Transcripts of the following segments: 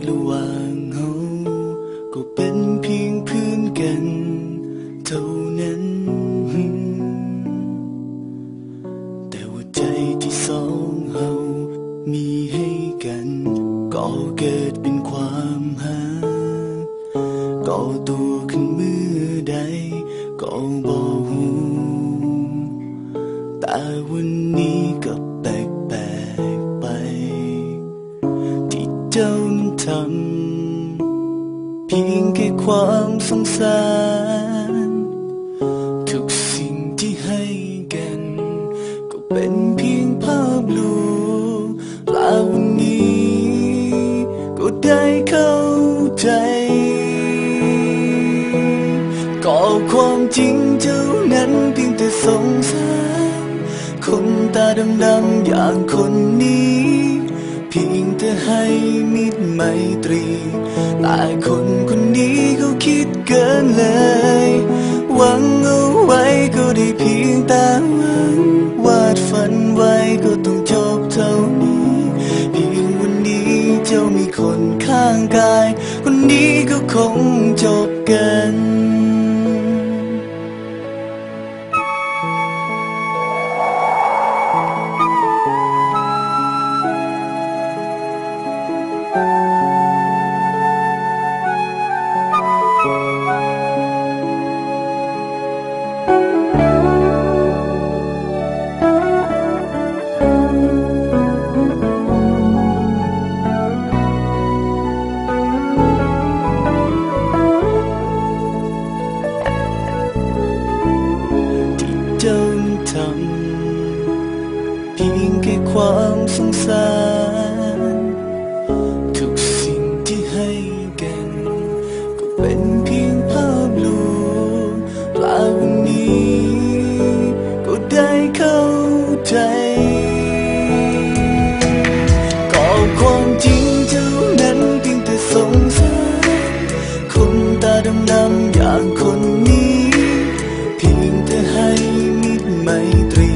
กระหว่างเฮาก็เป็นเพียงเพื่อนกันเท่านั้น แต่ว่าใจที่สองเฮามีให้กัน ก็เกิดเป็นความหาก็ตัวขึ้นเมื่อใดก็บอกหูแต่วันนี้กับแตก ค่ความสงสาร ทุกสิ่งที่ให้กัน ก็เป็นเพียงภาพลวงลาวันนี้ ก็ได้เข้าใจ ก็ความจริงเจ้านั้นเพียงแต่สงสาร คนตาดำๆอย่างคนนี้ เพียงแต่ให้มิตรไมตรี แต่คนคนนี้เขาคิดเกินเลย หวังเอาไว้ก็ได้เพียงแต่หวังวาดฝันไว้ก็ต้องจบเท่านี้ เพียงวันนี้เจ้ามีคนข้างกาย คนนี้ก็คงจบกัน เพียงแค่ความสงสาร ทุกสิ่งที่ให้กัน ก็เป็นเพียงภาพลวงปลาวันนี้ ก็ได้เข้าใจก็ความจริงเท่านั้นเพียงแต่สงสาร คนตาดำดำอย่างคนนี้ เพียงแต่ให้มิตรไมตรี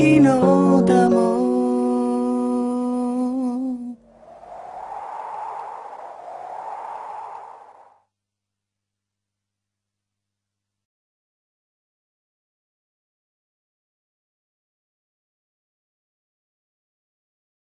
Kino.